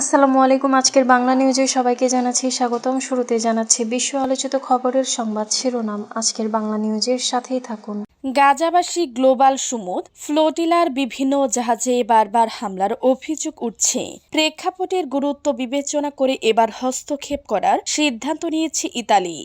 আসসালামু আলাইকুম, আজকের বাংলা নিউজে সবাইকে জানাচ্ছি স্বাগতম। শুরুতে জানাচ্ছি বিশ্ব আলোচিত খবরের সংবাদ শিরোনাম। আজকের বাংলা নিউজের সাথেই থাকুন। গাজাবাসী গ্লোবাল সুমুদ, ফ্লোটিলার বিভিন্ন জাহাজে বারবার হামলার অভিযোগ উঠছে। প্রেক্ষাপটের গুরুত্ব বিবেচনা করে এবার হস্তক্ষেপ করার সিদ্ধান্ত নিয়েছে ইতালি।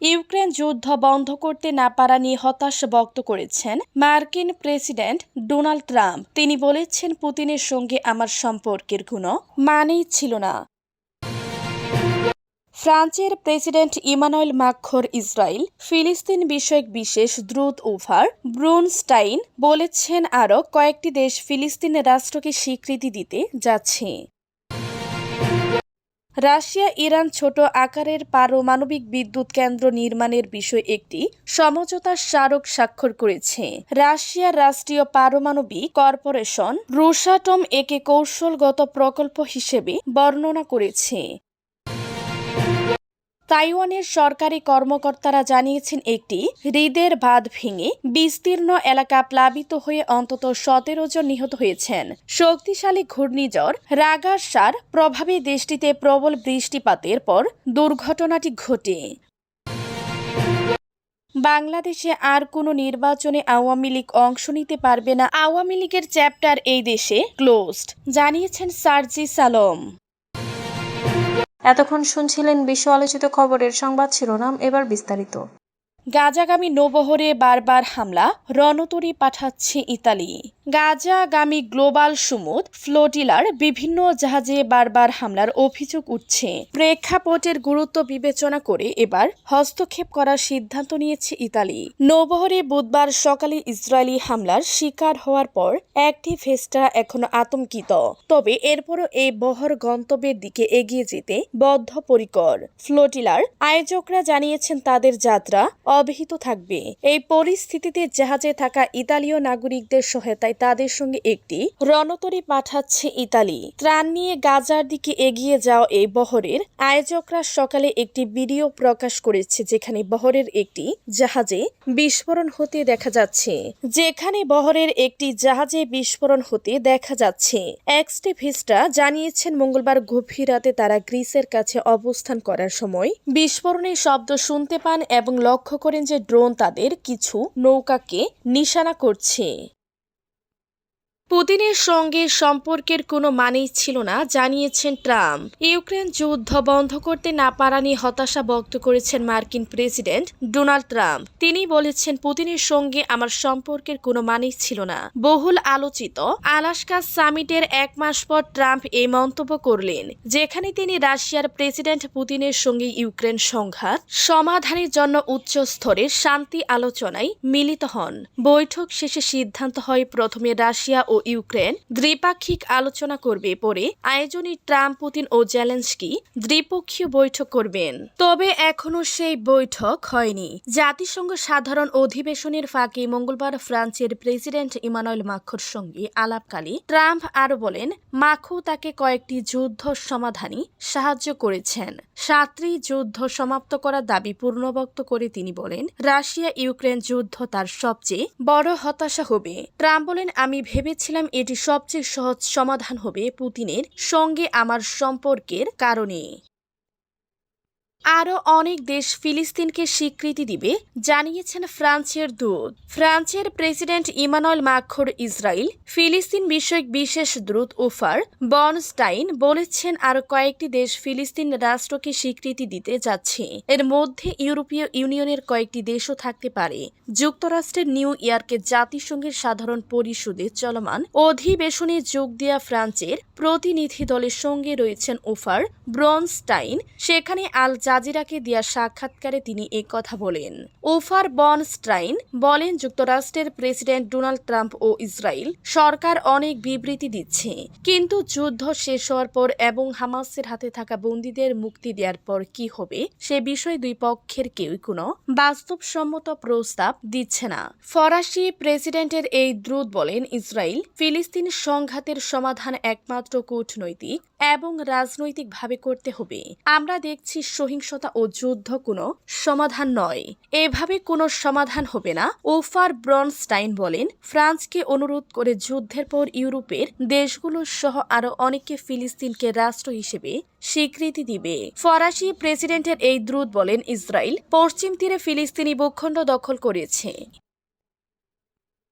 ইউক্রেন যুদ্ধ বন্ধ করতে না পারা নিয়ে হতাশ ব্যক্ত করেছেন মার্কিন প্রেসিডেন্ট ডোনাল্ড ট্রাম্প। তিনি বলেছেন, পুতিনের সঙ্গে আমার সম্পর্কের কোনো মানেই ছিল না। ফ্রান্সের প্রেসিডেন্ট ইমানুয়েল মাক্ষর ইসরায়েল, ফিলিস্তিন বিষয়ক বিশেষ দ্রুত ওভার ব্রুনস্টাইন বলেছেন, আরও কয়েকটি দেশ ফিলিস্তিন রাষ্ট্রকে স্বীকৃতি দিতে যাচ্ছে। রাশিয়া, ইরান ছোট আকারের পারমাণবিক বিদ্যুৎ কেন্দ্র নির্মাণের বিষয়ে একটি সমঝোতা স্মারক স্বাক্ষর করেছে। রাশিয়ার রাষ্ট্রীয় পারমাণবিক কর্পোরেশন রুসাটম একে কৌশলগত প্রকল্প হিসেবে বর্ণনা করেছে। তাইওয়ানের সরকারি কর্মকর্তারা জানিয়েছেন একটি হৃদের বাঁধ ভেঙে বিস্তীর্ণ এলাকা প্লাবিত হয়ে অন্তত সতেরো জন নিহত হয়েছেন। শক্তিশালী ঘূর্ণিঝড় রাগাসার প্রভাবে দেশটিতে প্রবল বৃষ্টিপাতের পর দুর্ঘটনাটি ঘটে। বাংলাদেশে আর কোনো নির্বাচনে আওয়ামী লীগ অংশ নিতে পারবে না। আওয়ামী লীগের চ্যাপ্টার এই দেশে ক্লোজড, জানিয়েছেন সার্জি সালম। এতক্ষণ শুনছিলেন বিশ্ব আলোচিত খবরের সংবাদ শিরোনাম, এবার বিস্তারিত। গাজাগামী নৌবহরে বারবার হামলা, রণতরী পাঠাচ্ছে ইতালি। গাজাগামী গ্লোবাল সুমুদ, ফ্লোটিলার বিভিন্ন জাহাজে বারবার হামলার অভিযোগ উঠছে। প্রেক্ষাপটের গুরুত্ব বিবেচনা করে এবার হস্তক্ষেপ করার সিদ্ধান্ত নিয়েছে ইতালি। নৌবহরে বুধবার সকালে ইসরায়েলি হামলার শিকার হওয়ার পর একটি ফেস্টা এখনও আতঙ্কিত। তবে এরপরও এই বহর গন্তব্যের দিকে এগিয়ে যেতে বদ্ধপরিকর। ফ্লোটিলার আয়োজকরা জানিয়েছেন তাদের যাত্রা অব্যাহত থাকবে। এই পরিস্থিতিতে জাহাজে থাকা ইতালীয় নাগরিকদের সহায়তায় তাদের সঙ্গে একটি রণতরী পাঠাচ্ছে ইতালি। ত্রাণ নিয়ে গাজার দিকে এগিয়ে যাওয়া এই বহরের আয়োজকরা সকালে একটি ভিডিও প্রকাশ করেছে যেখানে বহরের একটি জাহাজে বিস্ফোরণ হতে দেখা যাচ্ছে। যেখানে বহরের একটি জাহাজে বিস্ফোরণ হতে দেখা যাচ্ছে। এক্সটিভিস্টরা জানিয়েছেন, মঙ্গলবার গভীর রাতে তারা গ্রিসের কাছে অবস্থান করার সময় বিস্ফোরণের শব্দ শুনতে পান এবং লক্ষ্য করেন যে ড্রোন তাদের কিছু নৌকাকে নিশানা করছে। পুতিনের সঙ্গে সম্পর্কের কোনো মানেই ছিল না, জানিয়েছেন ট্রাম্প। ইউক্রেন যুদ্ধ বন্ধ করতে না পারা নিয়ে হতাশা ব্যক্ত করেছেন মার্কিন প্রেসিডেন্ট ডোনাল্ড ট্রাম্প। তিনি বলেছেন, পুতিনের সঙ্গে আমার সম্পর্কের কোনো মানেই ছিল না। বহুল আলোচিত আলাস্কা সামিটের এক মাস পর ট্রাম্প এই মন্তব্য করলেন, যেখানে তিনি রাশিয়ার প্রেসিডেন্ট পুতিনের সঙ্গে ইউক্রেন সংঘাত, সমাধানের জন্য উচ্চ স্তরের শান্তি আলোচনায় মিলিত হন। বৈঠক শেষে সিদ্ধান্ত হয়, প্রথমে রাশিয়া ও ইউক্রেন দ্বিপাক্ষিক আলোচনা করবে পরে আয়োজনে ট্রাম্প, পুতিন ও জেলেন্সকি দ্বিপক্ষীয় বৈঠক করবেন। তবে এখনও সেই বৈঠক হয়নি। জাতিসংঘ সাধারণ অধিবেশনের ফাঁকে মঙ্গলবার ফ্রান্সের প্রেসিডেন্ট ইমানুয়েল মাখোর সঙ্গে আলাপকালে ট্রাম্প আরও বলেন মাখো তাকে কয়েকটি যুদ্ধ সমাধানে সাহায্য করেছেন। সাতটি যুদ্ধ সমাপ্ত করার দাবি পূর্ণবক্ত করে তিনি বলেন রাশিয়া ইউক্রেন যুদ্ধ তার সবচেয়ে বড় হতাশা হবে। ট্রাম্প বলেন, আমি ভেবেছিলাম এটি সবচেয়ে সহজ সমাধান হবে পুতিনের সঙ্গে আমার সম্পর্কের কারণে। আরও অনেক দেশ ফিলিস্তিনকে স্বীকৃতি দিবে, জানিয়েছেন ফ্রান্সের দূত। ফ্রান্সের প্রেসিডেন্ট ইমানুয়েল মাখর ইসরায়েল ফিলিস্তিন বিষয়ক বিশেষ দ্রুত ওফার বনস্টাইন বলেছেন আরও কয়েকটি দেশ ফিলিস্তিন রাষ্ট্রকে স্বীকৃতি দিতে যাচ্ছে। এর মধ্যে ইউরোপীয় ইউনিয়নের কয়েকটি দেশও থাকতে পারে। যুক্তরাষ্ট্রের নিউ ইয়র্কে জাতিসংঘের সাধারণ পরিষদে চলমান অধিবেশনে যোগ দেওয়া ফ্রান্সের প্রতিনিধি দলের সঙ্গে রয়েছেন ওফার ব্রনস্টাইন সেখানে আল জাজিরাকে দেওয়া সাক্ষাৎকারে তিনি কথা বলেন। ওফার বন স্ট্রাইন বলেন, যুক্তরাষ্ট্রের প্রেসিডেন্ট ডোনাল্ড ট্রাম্প ও ইসরায়েল সরকার অনেক বিবৃতি দিচ্ছে, কিন্তু যুদ্ধ শেষ হওয়ার পর এবং হামাসের হাতে থাকা বন্দীদের মুক্তি দেওয়ার পর কি হবে, সে বিষয়ে দুই পক্ষের কেউই কোনো বাস্তবসম্মত প্রস্তাব দিচ্ছে না। ফরাসি প্রেসিডেন্টের এই দ্রুত বলেন, ইসরায়েল ফিলিস্তিন সংঘাতের সমাধান একমাত্র কূটনৈতিক এবং রাজনৈতিকভাবে করতে হবে। আমরা দেখছি সহিংস সহিংসতা ও যুদ্ধ কোনো সমাধান নয়। এভাবে কোনো সমাধান হবে না, ওফার ব্রনস্টাইন বলেন। ফ্রান্সকে অনুরোধ করে যুদ্ধের পর ইউরোপের দেশগুলো সহ আরও অনেককে ফিলিস্তিনকে রাষ্ট্র হিসেবে স্বীকৃতি দিবে। ফরাসি প্রেসিডেন্টের এই দ্রুত বলেন, ইসরায়েল পশ্চিম তীরে ফিলিস্তিনি ভূখণ্ড দখল করেছে।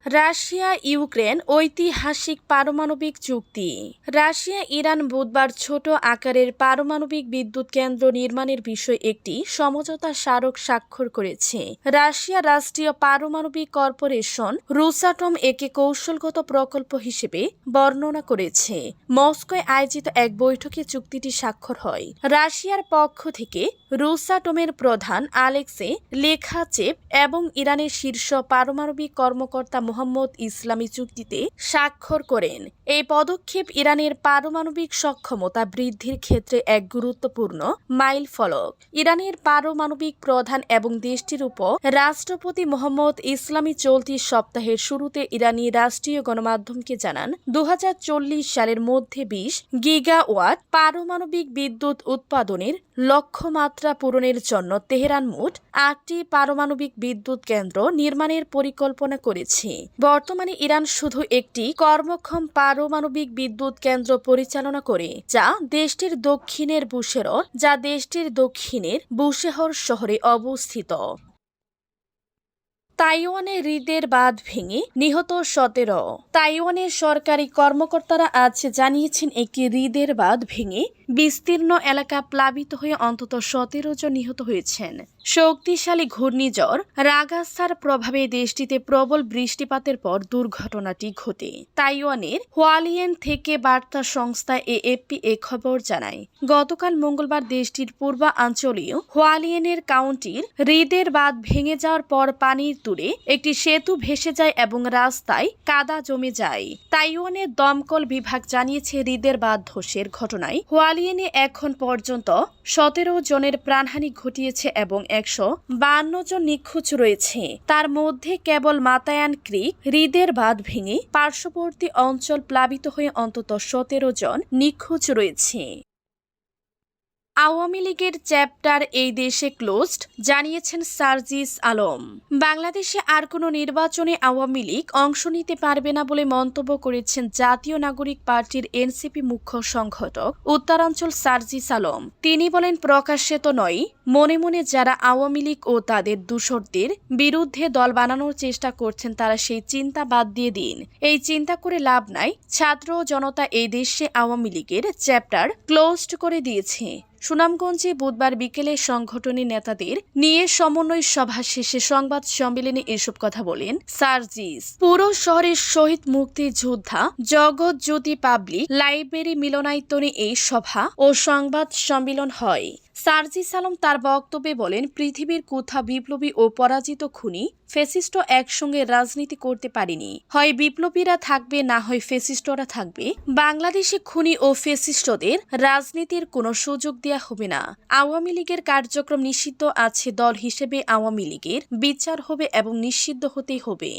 রাশিয়া, ইউক্রেন ঐতিহাসিক পারমাণবিক চুক্তি। রাশিয়া, ইরান বুধবার ছোট আকারের পারমাণবিক বিদ্যুৎ কেন্দ্র নির্মাণের বিষয়ে একটি সমঝোতা স্মারক স্বাক্ষর করেছে। রাশিয়া রাষ্ট্রীয় পারমাণবিক কর্পোরেশন রুসাটম একে কৌশলগত প্রকল্প হিসেবে বর্ণনা করেছে। মস্কোয় আয়োজিত এক বৈঠকে চুক্তিটি স্বাক্ষর হয়। রাশিয়ার পক্ষ থেকে রুসাটমের প্রধান আলেক্সে লেখাচেপ এবং ইরানের শীর্ষ পারমাণবিক কর্মকর্তা মোহাম্মদ ইসলামী চুক্তিতে স্বাক্ষর করেন। এই পদক্ষেপ ইরানের পারমাণবিক সক্ষমতা বৃদ্ধির ক্ষেত্রে এক গুরুত্বপূর্ণ মাইল ফলক ইরানের পারমাণবিক প্রধান এবং দেশটির উপর রাষ্ট্রপতি মোহাম্মদ ইসলামী চলতি সপ্তাহের শুরুতে ইরানি রাষ্ট্রীয় গণমাধ্যমকে জানান দু হাজার চল্লিশ সালের মধ্যে বিশ গিগাওয়াট পারমাণবিক বিদ্যুৎ উৎপাদনের লক্ষ্যমাত্রা পূরণের জন্য তেহরান মোট আটটি পারমাণবিক বিদ্যুৎ কেন্দ্র নির্মাণের পরিকল্পনা করেছে। বর্তমানে ইরান শুধু একটি কর্মক্ষম পারমাণবিক বিদ্যুৎ কেন্দ্র পরিচালনা করে, যা দেশটির দক্ষিণের বুশেরর যা দেশটির দক্ষিণের বুশেহর শহরে অবস্থিত। তাইওয়ানে হৃদের বাঁধ ভেঙে নিহত সতেরো। তাইওয়ানের সরকারি কর্মকর্তারা আজ জানিয়েছেন, একটি হৃদের বাঁধ ভেঙে বিস্তীর্ণ এলাকা প্লাবিত হয়ে অন্তত সতেরো জন নিহত হয়েছেন। শক্তিশালী ঘূর্ণিঝড় রাগাস্তার প্রভাবে দেশটিতে প্রবল বৃষ্টিপাতের পর দুর্ঘটনাটি ঘটে। তাইওয়ানের হোয়ালিয়েন থেকে বার্তা সংস্থা এএফপি এ খবর জানায়, গতকাল মঙ্গলবার দেশটির পূর্বাঞ্চলীয় হোয়ালিয়েনের কাউন্টির হৃদের বাঁধ ভেঙে যাওয়ার পর পানির দূরে একটি সেতু ভেসে যায় এবং রাস্তায় কাদা জমে যায়। তাইওয়ানের দমকল বিভাগ জানিয়েছে হৃদের বাঁধ ধসের ঘটনায় হোয়ালিয়েনে এখন পর্যন্ত সতেরো জনের প্রাণহানি ঘটিয়েছে এবং একশো বান্ন জন নিখোঁজ রয়েছে। তার মধ্যে কেবল মাতায়ান ক্রিক, হৃদের বাঁধ ভেঙে পার্শ্ববর্তী অঞ্চল প্লাবিত হয়ে অন্তত সতেরো জন নিখোঁজ রয়েছে। আওয়ামী লীগের চ্যাপ্টার এই দেশে ক্লোজড জানিয়েছেন সার্জিস আলম। বাংলাদেশে আর কোনো নির্বাচনে আওয়ামী লীগ অংশ নিতে পারবে না বলে মন্তব্য করেছেন জাতীয় নাগরিক পার্টির এনসিপি মুখ্য সংগঠক উত্তরাঞ্চল সার্জিস আলম। তিনি বলেন, প্রকাশ্যে তো নয়। মনে মনে যারা আওয়ামী লীগ ও তাদের দূষরদের বিরুদ্ধে দল বানানোর চেষ্টা করছেন, তারা সেই চিন্তা বাদ দিয়ে দিন। এই চিন্তা করে লাভ নাই। ছাত্র জনতা এই দেশে আওয়ামী লীগের চ্যাপ্টার ক্লোজড করে দিয়েছে। সুনামগঞ্জে বুধবার বিকেলে সংগঠনের নেতাদের নিয়ে সমন্বয় সভা শেষে সংবাদ সম্মেলনে এসব কথা বলেন সার্জিস। পুরো শহরের শহীদ মুক্তি যোদ্ধা জগৎ জ্যোতি পাবলিক লাইব্রেরি মিলনায়তনে এই সভা ও সংবাদ সম্মেলন হয়। সার্জিস আলম তার বক্তব্যে বলেন, পৃথিবীর কোথা বিপ্লবী ও পরাজিত খুনি ফেসিস্ট একসঙ্গে রাজনীতি করতে পারেনি। হয় বিপ্লবীরা থাকবে, না হয় ফেসিস্টরা থাকবে। বাংলাদেশে খুনি ও ফেসিস্টদের রাজনীতির কোনো সুযোগ দেওয়া হবে না। আওয়ামী লীগের কার্যক্রম নিষিদ্ধ আছে, দল হিসেবে আওয়ামী লীগের বিচার হবে এবং নিষিদ্ধ হতেই হবে।